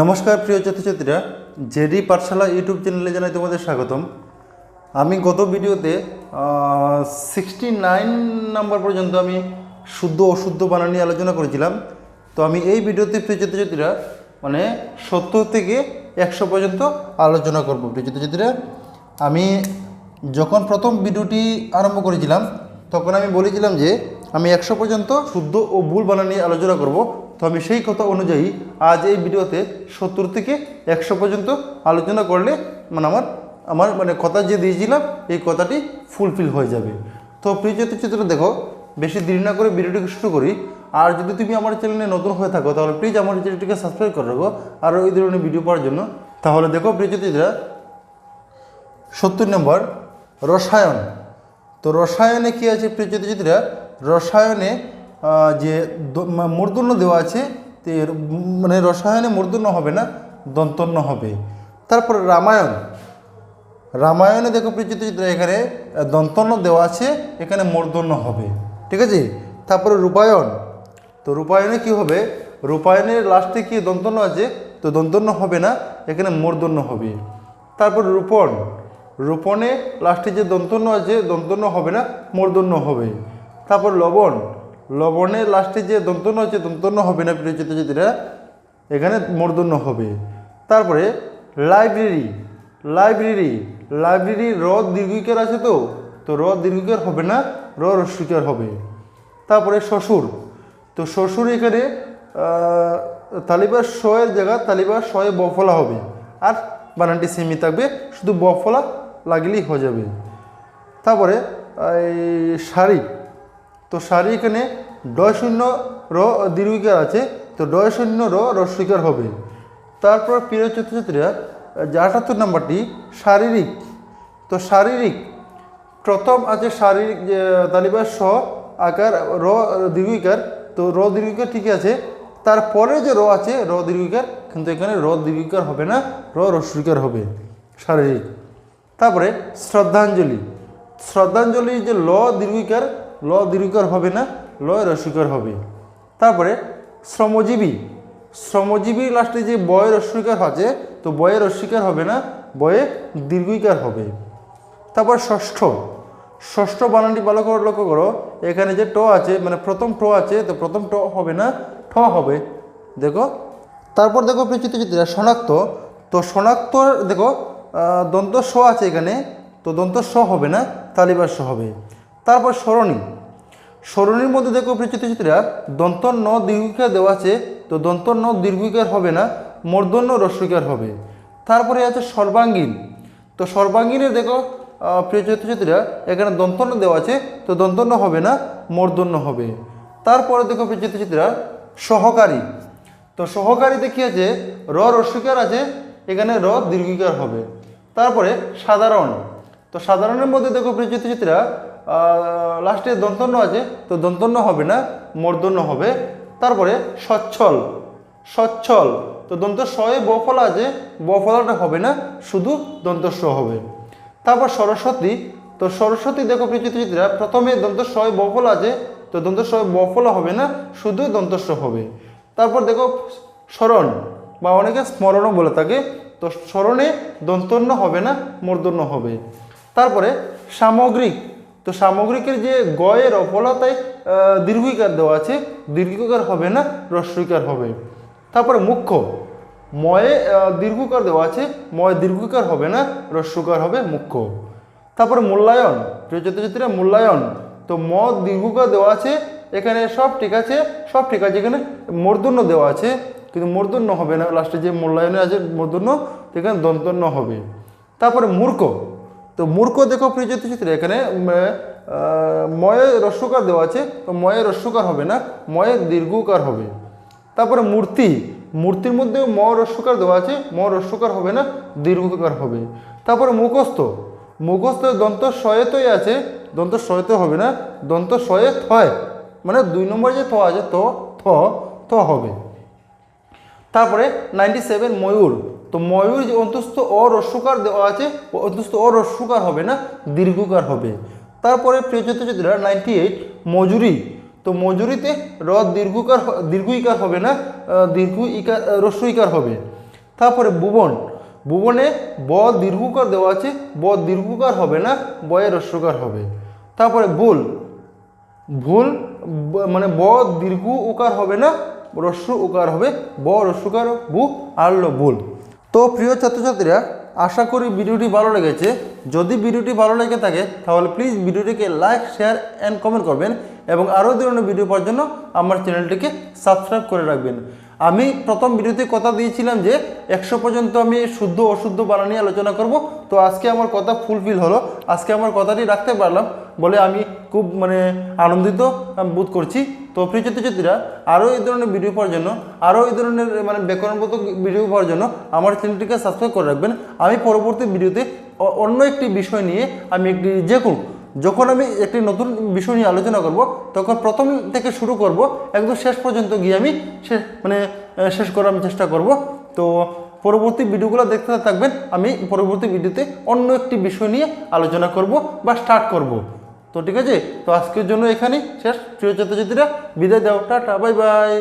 নমস্কার, প্রিয় ছাত্রছাত্রীরা জেডি পাঠশালা ইউটিউব চ্যানেলে জানাই তোমাদের স্বাগতম। আমি গত ভিডিওতে সিক্সটি নাইন নাম্বার পর্যন্ত আমি শুদ্ধ অশুদ্ধ বানান নিয়ে আলোচনা করেছিলাম। তো আমি এই ভিডিওতে, প্রিয় ছাত্রছাত্রীরা মানে সত্তর থেকে একশো পর্যন্ত আলোচনা করব, প্রিয় ছাত্রছাত্রীরা আমি যখন প্রথম ভিডিওটি আরম্ভ করেছিলাম, তখন আমি বলেছিলাম যে, আমি একশো পর্যন্ত শুদ্ধ ও ভুল বানান নিয়ে আলোচনা করব। তো আমি সেই কথা অনুযায়ী আজ এই ভিডিওতে সত্তর থেকে একশো পর্যন্ত আলোচনা করলে মানে আমার আমার মানে কথা যে দিয়েছিলাম, এই কথাটি ফুলফিল হয়ে যাবে। তো প্রিয় চিত্র দেখো, বেশি দেরি না করে ভিডিওটিকে শুরু করি। আর যদি তুমি আমার চ্যানেলে নতুন হয়ে থাকো, তাহলে প্লিজ আমার চ্যানেলটিকে সাবস্ক্রাইব করে রাখো আরও এই ধরনের ভিডিও পাওয়ার জন্য। তাহলে দেখো প্রিয় চিত্রা সত্তর নম্বর, রসায়ন। তো রসায়নে কী আছে প্রিয় চিত্রা রসায়নে যে মূর্ধন্য দেওয়া আছে, তো মানে রসায়নে মূর্ধন্য হবে না, দন্তন্য হবে। তারপর রামায়ণ। রামায়ণে দেখো প্রিয় চিত্রা, এখানে দন্তন্য দেওয়া আছে, এখানে মূর্ধন্য হবে। ঠিক আছে? তারপরে রূপায়ণ। তো রূপায়ণে কি হবে? রূপায়ণের লাস্টে কি দন্তন্য আছে? তো দন্তন্য হবে না, এখানে মূর্ধন্য হবে। তারপর রূপণ। রূপণে লাস্টে যে দন্তন্য আছে, দন্তন্য হবে না, মূর্ধন্য হবে। তারপর লবণ। লবণের লাস্টে যে দন্তন্য আছে, দন্তন্য হবে না প্রিয় চিত্রচিত্রা এখানে মূর্ধন্য হবে। তারপরে লাইব্রেরি লাইব্রেরি লাইব্রেরি র দীর্ঘিকার আছে তো তো র দীর্ঘিকার হবে না, র রস্বীকার হবে। তারপরে শ্বশুর, তো শ্বশুর এখানে তালিবার শয়ের জায়গা, তালিবার শয়ে বফলা হবে। আর বানানটি সেমি থাকবে, শুধু বফলা লাগলেই হয়ে যাবে। তারপরে এই শাড়ি তো শাড়ি এখানে ডয় শূন্য র দীর্ঘিকার আছে, তো ডয় শূন্য র রস্বীকার হবে। তারপর প্রিয় ছাত্রছাত্রীরা যে আটাত্তর নাম্বারটি, শারীরিক। তো শারীরিক, প্রথম আছে শারীরিক, যে তালিবার স আকার, র দীর্ঘিকার তো র দীর্ঘিকার ঠিক আছে। তারপরে যে র আছে, র দীর্ঘিকার কিন্তু এখানে র দীর্ঘিকার হবে না, র রস্বীকার হবে, শারীরিক। তারপরে শ্রদ্ধাঞ্জলি। শ্রদ্ধাঞ্জলি যে ল দীর্ঘিকার ল দীর্ঘিকার হবে না, ল রস্বীকার হবে। তারপরে শ্রমজীবী। শ্রমজীবী লাস্টে যে বয়ের অস্বীকার আছে, তো বয়ের অস্বীকার হবে না বয়ে দীর্ঘিকার হবে। তারপর ষষ্ঠ। ষষ্ঠ বানানটি ভালো করে লক্ষ্য করো। এখানে যে ট আছে মানে প্রথম ট আছে, তো প্রথম ট হবে না, ঠ হবে। দেখো, তারপর দেখো পরিচিত চিত্রা শনাক্ত। তো শনাক্ত, দেখো দন্ত স আছে এখানে, তো দন্ত স হবে না তালিবার স হবে। তারপর সরণী। সরণীর মধ্যে দেখো পরিচিত চিত্রা দন্ত ন দীর্ঘিকার দেওয়া আছে, তো দন্ত ন দীর্ঘিকার হবে না, মর্দন্য রস্বীকার হবে। তারপরে আছে সর্বাঙ্গীন। তো সর্বাঙ্গীনের দেখো প্রিয় ছাত্রছাত্রীরা এখানে দন্তন্য দেওয়া আছে, তো দন্তন্য হবে না, মর্দন্য হবে। তারপরে দেখো প্রিয় ছাত্রছাত্রীরা সহকারী। তো সহকারীতে কী আছে? র রস্বীকার আছে, এখানে র দীর্ঘিকার হবে। তারপরে সাধারণ। তো সাধারণের মধ্যে দেখো প্রিয় ছাত্রছাত্রীরা লাস্টে দন্তন্য আছে, তো দন্তন্য হবে না মূর্ধন্য হবে। তারপরে সচ্ছল সচ্ছল, তো দন্ত শয়ে বফলা আছে, বফলাটা হবে না, শুধু দন্ত স হবে। তারপর সরস্বতী, তো সরস্বতী দেখো প্রিয়চিত্রা প্রথমে দন্ত শয়ে বফলা আছে, তো দন্ত শয়ে বফলা হবে না, শুধু দন্ত স হবে। তারপর দেখো স্মরণ, বা অনেকে স্মরণও বলে থাকে, তো স্মরণে দন্তন্য হবে না মূর্ধন্য হবে। তারপরে সামগ্রিক তো সামগ্রিকের যে গয়ের অফলতায় দীর্ঘিকার দেওয়া আছে, দীর্ঘিকার হবে না রস্বীকার হবে। তারপরে মুখ্য, ময়ে দীর্ঘকার দেওয়া আছে, ময় দীর্ঘকার হবে না রস্যকার হবে মুখ্য। তারপরে মূল্যায়ন প্রিয় ছাত্রছাত্রীরা মূল্যায়ন, তো ম দীর্ঘকার দেওয়া আছে, এখানে সব ঠিক আছে, সব ঠিক আছে, এখানে মূর্ধন্য দেওয়া আছে, কিন্তু মূর্ধন্য হবে না, লাস্টে যে মূল্যায়নে আছে মূর্ধন্য এখানে দন্তন্য হবে। তারপরে মূর্খ তো মূর্খ দেখো প্রিয় ছাত্রছাত্রী এখানে ময়ে রস্যকার দেওয়া আছে, তো ময়ে রস্যকার হবে না, ময়ে দীর্ঘকার হবে। তারপরে মূর্তি, মূর্তির মধ্যে ম রস্যকার দেওয়া আছে, ম রস্যকার হবে না, দীর্ঘকার হবে। তারপরে মুখস্থ মুখস্থ দন্ত শয়েতই আছে দন্ত শয়েত হবে না দন্ত শয়ে থয় মানে দুই নম্বর যে থ আছে, তো থ থ হবে। তারপরে নাইনটি সেভেন ময়ূর তো ময়ূর যে অন্তস্থ অরস্যকার দেওয়া আছে অন্তস্থ অরস্যকার হবে না, দীর্ঘকার হবে। তারপরে প্রিয় ছাত্রছাত্রীরা নাইনটি এইট মজুরি। তো মজুরিতে র দীর্ঘকার দীর্ঘ ইকার হবে না দীর্ঘ ইকার হ্রস্ব ইকার হবে। তারপরে ভুবন। ভুবনে ব দীর্ঘকার দেওয়া আছে ব দীর্ঘকার হবে না, বয়ের রস্যকার হবে। তারপরে ভুল। ভুল মানে ব দীর্ঘ উকার হবে না রস্য উকার হবে ব রস্যকার বু আরল ভুল। তো প্রিয় ছাত্রছাত্রীরা, আশা করি ভিডিওটি ভালো লেগেছে। যদি ভিডিওটি ভালো লেগে থাকে, তাহলে প্লিজ ভিডিওটিকে লাইক শেয়ার অ্যান্ড কমেন্ট করবেন এবং আরও ধরনের ভিডিও পাওয়ার জন্য আমার চ্যানেলটিকে সাবস্ক্রাইব করে রাখবেন। আমি প্রথম ভিডিওতে কথা দিয়েছিলাম যে, একশো পর্যন্ত আমি শুদ্ধ অশুদ্ধ বানান আলোচনা করব। তো আজকে আমার কথা ফুলফিল হলো। আজকে আমার কথাটি রাখতে পারলাম। বলে আমি খুব মানে আনন্দিত বোধ করছি। তো প্রিয় ছাত্রছাত্রীরা, আরও এই ধরনের ভিডিও পাওয়ার জন্য, আরও এই ধরনের মানে ব্যাকরণগত ভিডিও পাওয়ার জন্য আমার চ্যানেলটিকে সাবস্ক্রাইব করে রাখবেন। আমি পরবর্তী ভিডিওতে অন্য একটি বিষয় নিয়ে আমি একটি যে কোনো, যখন আমি একটি নতুন বিষয় নিয়ে আলোচনা করব, তখন প্রথম থেকে শুরু করব, একদম শেষ পর্যন্ত গিয়ে আমি শেষ মানে শেষ করার আমি চেষ্টা করব। তো পরবর্তী ভিডিওগুলো দেখতে থাকবেন। আমি পরবর্তী ভিডিওতে অন্য একটি বিষয় নিয়ে আলোচনা করব বা স্টার্ট করব। তো ঠিক আছে, তো আজকের জন্য এখানে শেষ। প্রিয় ছাত্রছাত্রীরা, বিদায় দাও টা বাই বাই।